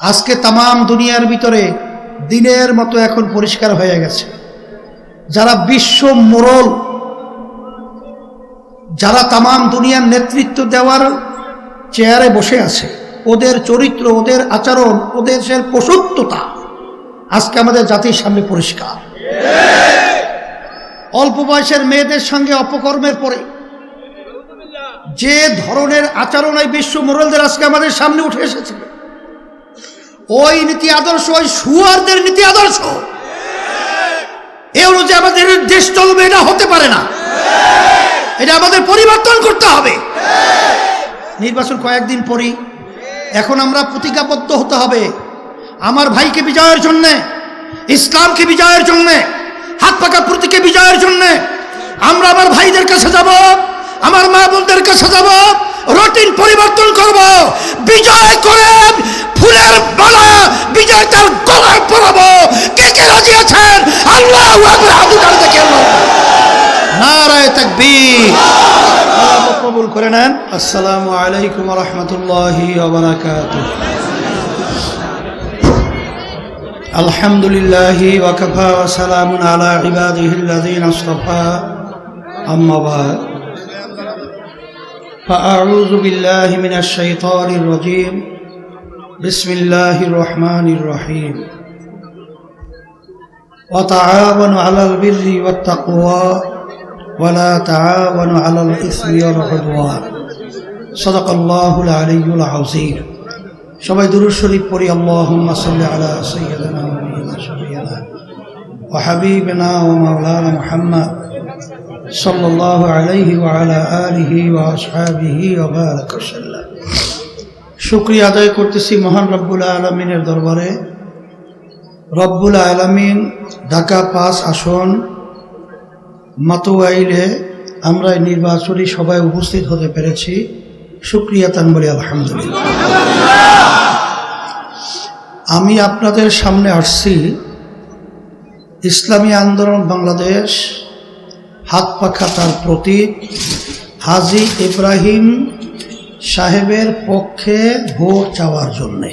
আজকে তামাম দুনিয়ার ভিতরে দিনের মতো এখন পরিষ্কার হয়ে গেছে। যারা বিশ্ব মোরল যারা তামাম দুনিয়ার নেতৃত্ব দেওয়ার চেয়ারে বসে আছে, ওদের চরিত্র, ওদের আচরণ, ওদের পশুত্বতা, আজকে আমাদের জাতির সামনে পরিষ্কার। অল্প বয়সের মেয়েদের সঙ্গে অপকর্মের পরে যে ধরনের আচরণ এই বিশ্ব মোরলদের আজকে আমাদের সামনে উঠে এসেছে ওই নীতি আদর্শ, ওই সুয়ারদের নীতি আদর্শ। এ অনুযায়ী আমাদের দেশ চলবে, এটা হতে পারে না। এটা আমাদের পরিবর্তন করতে হবে। নির্বাচন কয়েকদিন পরই। এখন আমরা প্রতিজ্ঞাবদ্ধ হতে হবে। আমার ভাইকে বিজয়ের জন্যে, ইসলামকে বিজয়ের জন্যে, হাত পাকা প্রতীকে বিজয়ের জন্যে আমরা আমার ভাইদের কাছে যাব, আমার মা বোনদের কাছে যাব, রুটিন পরিবর্তন করব, বিজয় করে বিজয় তার গলায় পরাবো কে কে রাজি আছেন আল্লাহ হাতুটার দেখে নারায় তাকবীর আল্লাহ কবুল করে নেন আসসালামু আলাইকুম রহমতুল্লাহি الحمد لله وكفى وسلام على عباده الذين اصطفى أما بعد فأعوذ بالله من الشيطان الرجيم بسم الله الرحمن الرحيم وتعاونوا على البر والتقوى ولا تعاونوا على الإثم والعدوان صدق الله العلي العظيم সবাই দুরুদ শরীফ পড়ি আল্লাহুম্মা সাল্লি আলা সাইয়্যিদিনা ওয়া নাবিয়িনা শাফিয়িনা ওয়া হাবিবিনা ওয়া মাওলানা মুহাম্মদ সাল্লাল্লাহু আলাইহি ওয়া আলা আলিহি ওয়া আসহাবিহি ওয়া বারাকা সাল্লাম শুকরিয়া আদায় করতেছি মহান রব্বুল আলামিনের দরবারে। রব্বুল আলামিন ঢাকা পাঁচ আসন মাতুয়াইলে আমরা এই নির্বাচনী সভায় উপস্থিত হতে পেরেছি। শুক্রিয়া তান বলি আলহামদুলিল্লাহ। আমি আপনাদের সামনে আসছি ইসলামী আন্দোলন বাংলাদেশ হাত পাখা তার প্রতীক হাজি ইব্রাহিম সাহেবের পক্ষে ভোট চাওয়ার জন্যে।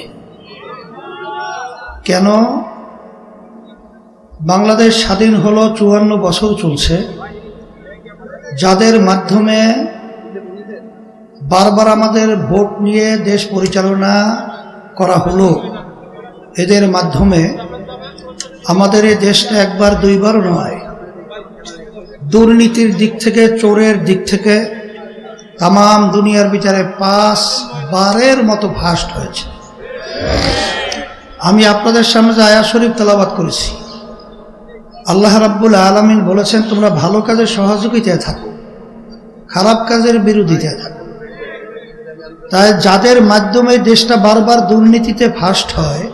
কেন? বাংলাদেশ স্বাধীন হলো চুয়ান্ন বছর চলছে। যাদের মাধ্যমে বারবার আমাদের ভোট নিয়ে দেশ পরিচালনা করা হলো, এদের মাধ্যমে আমাদের এই দেশটা একবার দুইবার নয়, দুর্নীতির দিক থেকে, চোরের দিক থেকে তাম দুনিয়ার বিচারে পাঁচ বারের মতো ভাস্ট হয়েছে। আমি আপনাদের সামনে যে আয়া শরীফ তেলাবাদ করেছি, আল্লাহ রাব্বুল আলমিন বলেছেন, তোমরা ভালো কাজের সহযোগিতায় থাকো, খারাপ কাজের বিরোধিতায় থাকো। তাই যাদের মাধ্যমে দেশটা বারবার দুর্নীতিতে ফার্স্ট হয়,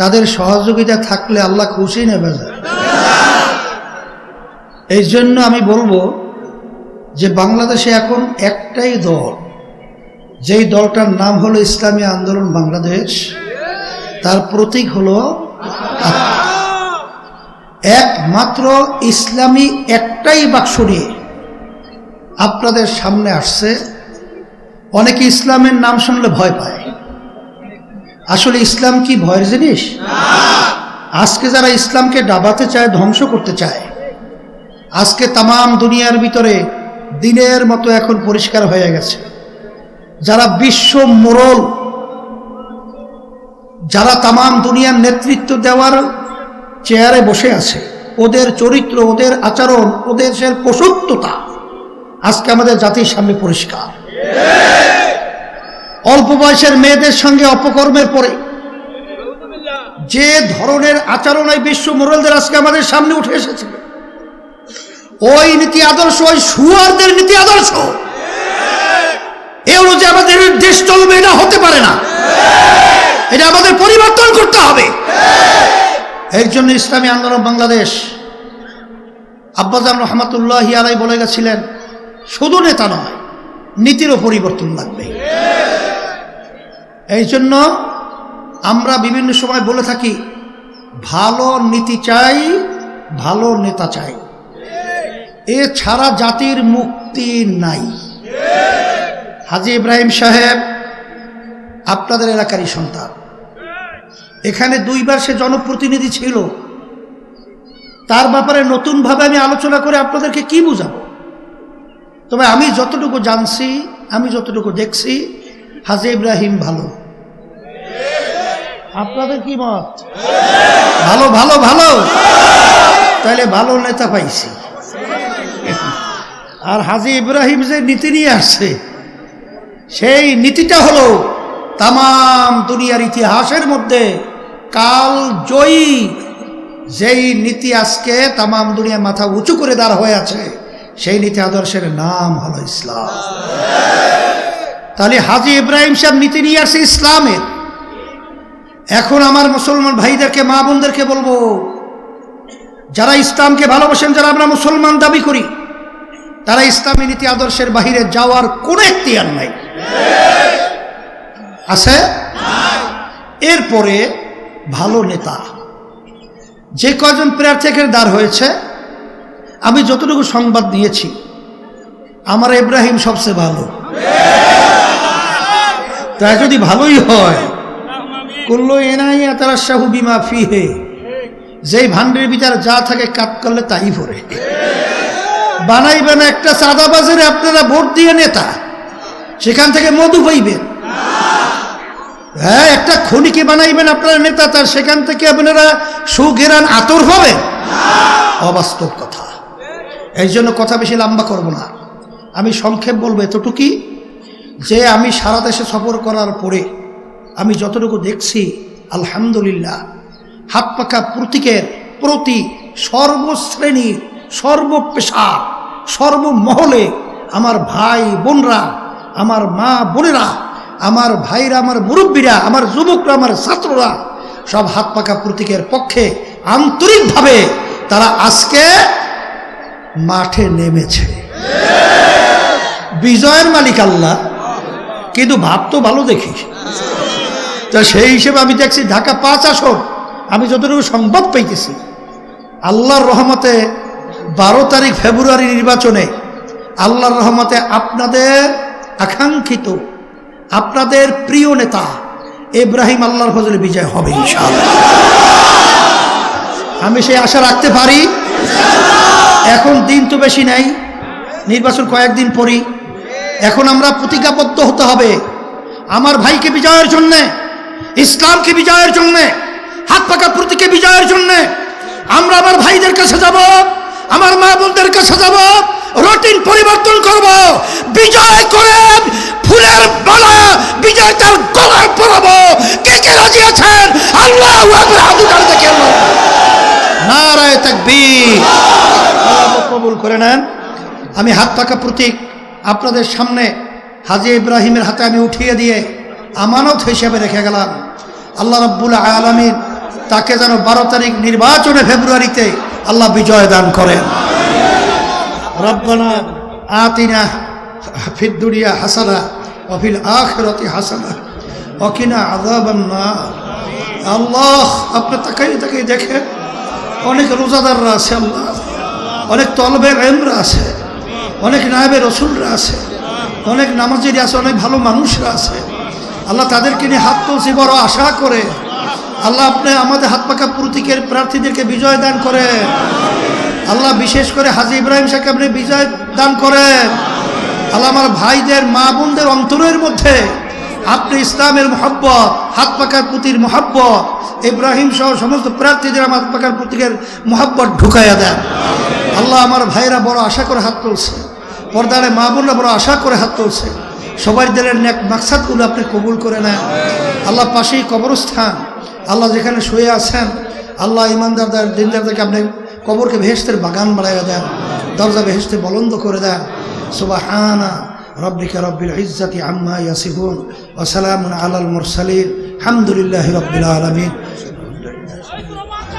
তাদের সহযোগিতা থাকলে আল্লাহ খুশি নেবে যায় এই জন্য আমি বলব যে বাংলাদেশে এখন একটাই দল, যেই দলটার নাম হলো ইসলামী আন্দোলন বাংলাদেশ, তার প্রতীক হলো একমাত্র ইসলামী একটাই বাক্স নিয়ে আপনাদের সামনে আসছে। অনেকে ইসলামের নাম শুনলে ভয় পায়। আসলে ইসলাম কি ভয়ের জিনিস? আজকে যারা ইসলামকে ডাবাতে চায়, ধ্বংস করতে চায়, আজকে তামাম দুনিয়ার ভিতরে দিনের মতো এখন পরিষ্কার হয়ে গেছে। যারা বিশ্ব মোরল যারা তামাম দুনিয়ার নেতৃত্ব দেওয়ার চেয়ারে বসে আছে, ওদের চরিত্র, ওদের আচরণ, ওদের পশুত্বতা, আজকে আমাদের জাতির সামনে পরিষ্কার। অল্প বয়সের মেয়েদের সঙ্গে অপকর্মের পরে যে ধরনের আচরণ এই বিশ্ব মোরলদের আজকে আমাদের সামনে উঠে এসেছে ওই নীতি আদর্শ, ওই সুয়ারদের নীতি আদর্শ। এ অনুযায়ী আমাদের দেশ চলবে, এটা হতে পারে না। এটা আমাদের পরিবর্তন করতে হবে। এর জন্য ইসলামী আন্দোলন বাংলাদেশ আব্বাজান রহমতুল্লাহ আলাই বলে গেছিলেন, শুধু নেতা নয়, নীতিরও পরিবর্তন লাগবে। এই জন্য আমরা বিভিন্ন সময় বলে থাকি, ভালো নীতি চাই, ভালো নেতা চাই। এ ছাড়া জাতির মুক্তি নাই। হাজি ইব্রাহিম সাহেব, আপনাদের এলাকারই সন্তান। এখানে দুইবার সে জনপ্রতিনিধি ছিল। তার ব্যাপারে নতুনভাবে আমি আলোচনা করে আপনাদেরকে কি বুঝাবো? তবে আমি যতটুকু জানছি, আমি যতটুকু দেখছি, হাজি ইব্রাহিম ভালো। আপনাদের কি মত? ভালো ভালো ভালো। তাহলে ভালো নেতা পাইছি। আর হাজি ইব্রাহিম যে নীতি নিয়ে আসছে, সেই নীতিটা হলো তাম দুনিয়ার ইতিহাসের মধ্যে কাল জয়ী। যেই নীতি আজকে তাম দুনিয়া মাথা উঁচু করে দাঁড় হয়ে আছে, সেই নীতি আদর্শের নাম হলো ইসলাম। তাহলে হাজি ইব্রাহিম সাহেব নীতি নিয়ে আসছে ইসলামের। এখন আমার মুসলমান ভাইদেরকে, মা বোনদেরকে বলব, যারা ইসলামকে ভালোবাসেন, যারা আমরা মুসলমান দাবি করি তারা ইসলামী নীতি আদর্শের বাহিরে যাওয়ার কোনো এখতিয়ার নাই। আছে? এরপরে ভালো নেতা। যে কজন প্রার্থী এখানে দাঁড় হয়েছে, আমি যতটুকু সংবাদ নিয়েছি আমার ইব্রাহিম সবচেয়ে ভালো। তা যদি ভালোই হয় করল এনাইয়া তারা শাহু বিমা ফিহে, যেই ভান্ডের বিচার যা থাকে কাপ করলে তাই ভরে। বানাইবেন একটা চাঁদা বাজারে আপনারা ভোট দিয়ে নেতা। সেখান থেকে মধু পাইবেন হ্যাঁ একটা খনিকে বানাইবেন আপনারা নেতা, তার সেখান থেকে আপনারা সুঘেরান আতর হবে অবাস্তব কথা। এই জন্য কথা বেশি লম্বা করব না। আমি সংক্ষেপ বলব এতটুকুই যে আমি সারা দেশে সফর করার পরে আমি যতটুকু দেখছি, আলহামদুলিল্লাহ, হাত পাকা প্রতীকের প্রতি সর্বশ্রেণীর সর্বপেশা সর্বমহলে আমার ভাই বোনরা, আমার মা বোনেরা, আমার ভাইরা, আমার মুরব্বীরা, আমার যুবকরা, আমার ছাত্ররা সব হাত পাকা প্রতীকের পক্ষে আন্তরিকভাবে তারা আজকে মাঠে নেমেছে। বিজয়ের মালিক আল্লাহ, কিন্তু ভাব তো ভালো দেখি। তো সেই হিসেবে আমি দেখছি ঢাকা পাঁচ আসন, আমি যতটুকু সংবাদ পাইতেছি, আল্লাহর রহমতে বারো তারিখ ফেব্রুয়ারি নির্বাচনে আল্লাহর রহমতে আপনাদের আকাঙ্ক্ষিত, আপনাদের প্রিয় নেতা ইব্রাহিম আল্লাহর ফজলে বিজয় হবে আমি সেই আশা রাখতে পারি। এখন দিন তো বেশি নাই, নির্বাচন কয়েকদিন পরই। এখন আমরা প্রতিজ্ঞাবদ্ধ হতে হবে। আমার ভাইকে বিজয়ের জন্যে, ইসলামকে বিজয়ের জন্যে, হাত পাকা প্রতীকে বিজয়ের জন্যে আমরা আমার ভাইদের কাছে যাব। আমার মা বোনদের কাছে যাব রুটিন পরিবর্তন করব, বিজয় করে ফুলের মালা বিজয় তার গলায় পরাবো। কে কে রাজি আছেন? আল্লাহ নারায় তাকবীর। কবুল করে নেন। আমি হাত পাকা প্রতীক আপনাদের সামনে হাজি ইব্রাহিমের হাতে আমি উঠিয়ে দিয়ে আমানত হিসেবে রেখে গেলাম। আল্লাহ রব্বুল আলমিন তাকে যেন বারো তারিখ নির্বাচনে ফেব্রুয়ারিতে আল্লাহ বিজয় দান করেন। রব্বানা আতিনা ফিদ্দুরিয়া হাসানা অফিল আখরতি হাসানা অকিনা আদাবান্না আল্লাহ, আপনি তাকাই তাকাই দেখেন, অনেক রোজাদাররা আছে আল্লাহ, অনেক তলবের এমরা আছে, অনেক নায়েবের রসুলরা আছে, অনেক নামাজিরা আছে, অনেক ভালো মানুষরা আছে। আল্লাহ তাদেরকে নিয়ে হাত তুলছি বড় আশা করে। আল্লাহ আপনি আমাদের হাত পাকা প্রতীকের প্রার্থীদেরকে বিজয় দান করেন। আল্লাহ বিশেষ করে হাজি ইব্রাহিম শাহকে আপনি বিজয় দান করেন। আল্লাহ আমার ভাইদের, মা বোনদের অন্তরের মধ্যে আপনি ইসলামের মহব্বত, হাত পাকার পুতির মহব্বত, ইব্রাহিম সহ সমস্ত প্রার্থীদের আমার হাত পাকার প্রতীকের মহব্বত ঢুকাইয়া দেন। আল্লাহ আমার ভাইরা বড় আশা করে হাত তুলছে। পর্দারে মা বোনরা বড় আশা করে হাত তুলছে। সবার দিলের নেক মাকসাদগুলো আপনি কবুল করে নেন। আল্লাহ পাশেই কবরস্থান। আল্লাহ যেখানে শুয়ে আছেন, আল্লাহ ইমানদারদের, দিনদারদেরকে আপনি কবরকে ভেস্তের বাগান বানাইয়া দেন, দরজা ভেস্তে বলন্দ করে দেন। সুবাহানা রব্বিকা রব্বিল ইজ্জাতি আম্মা ইয়াসিফুন ওসালাম আলাল মুরসালিন, হামদুলিল্লাহ রব্বিল আলমিন।